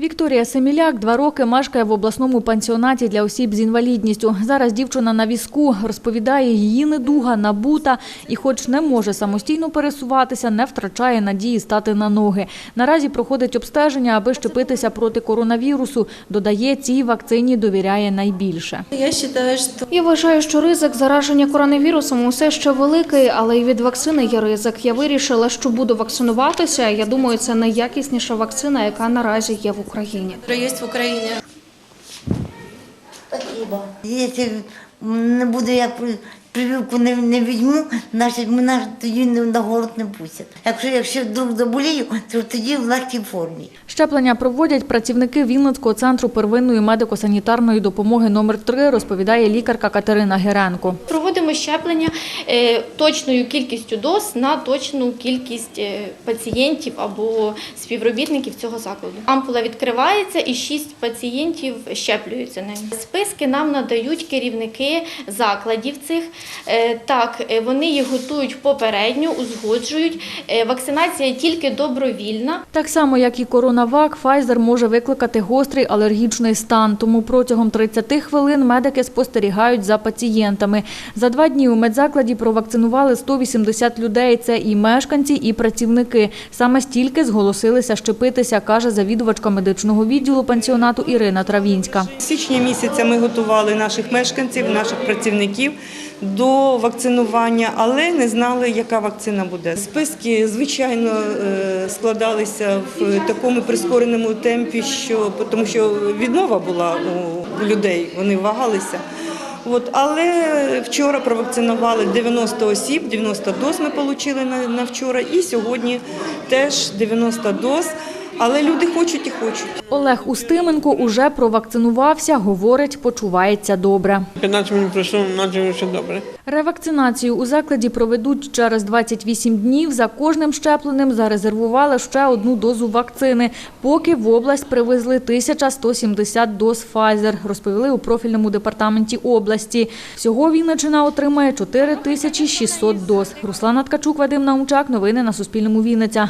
Вікторія Семіляк два роки мешкає в обласному пансіонаті для осіб з інвалідністю. Зараз дівчина на візку розповідає, її недуга набута і, хоч не може самостійно пересуватися, не втрачає надії стати на ноги. Наразі проходить обстеження, аби щепитися проти коронавірусу. Додає, цій вакцині довіряє найбільше. Я что Я вважаю, що ризик зараження коронавірусом усе ще великий, але і від вакцини є ризик. Я вирішила, що буду вакцинуватися. Я думаю, це найякісніша вакцина, яка наразі є в Україні. Є в Україні. Спасибо. Якщо не буду я прививку не, не візьму, значить мене тоді не- на город не пустять. Якщо, якщо вдруг заболію, то тоді в легкій формі. Щеплення проводять працівники Вінницького центру первинної медико-санітарної допомоги номер 3 розповідає лікарка Катерина Геренко. Проводимо щеплення е, точною кількістю доз на точну кількість е, пацієнтів або співробітників цього закладу. Ампула відкривається і 6 пацієнтів щеплюються нею. Списки нам надають керівники закладів цих. Е, Так, е, вони їх готують попередньо, узгоджують. Е, Вакцинація тільки добровільна. Так само, як і коронавак, Pfizer може викликати гострий алергічний стан. Тому протягом 30 хвилин медики спостерігають за пацієнтами. За два дні у медзакладі провакцинували 180 людей. Це і мешканці, і працівники. Саме стільки зголосилися щепитися, каже завідувачка медичного відділу пансіонату Ірина Травінська. Січня місяця ми готували наших мешканців, наших працівників до вакцинування, але не знали, яка вакцина буде. Списки, звичайно, е, складалися в такому прискореному темпі, що тому що відмова була у людей, вони вагалися. От, але вчора провакцинували 90 осіб, 90 доз ми отримали на, на вчора, і сьогодні теж 90 доз. Але люди хочуть і хочуть. Олег Устименко уже провакцинувався, говорить, почувається добре. 15 минут пройшло, наче все добре. Ревакцинацію у закладі проведуть через 28 днів. За кожним щепленим зарезервували ще одну дозу вакцини. Поки в область привезли 1170 доз Pfizer, розповіли у профільному департаменті області. Всього Вінниччина отримає 4600 доз. Руслана Ткачук, Вадим Наумчак. Новини на Суспільному Вінниця.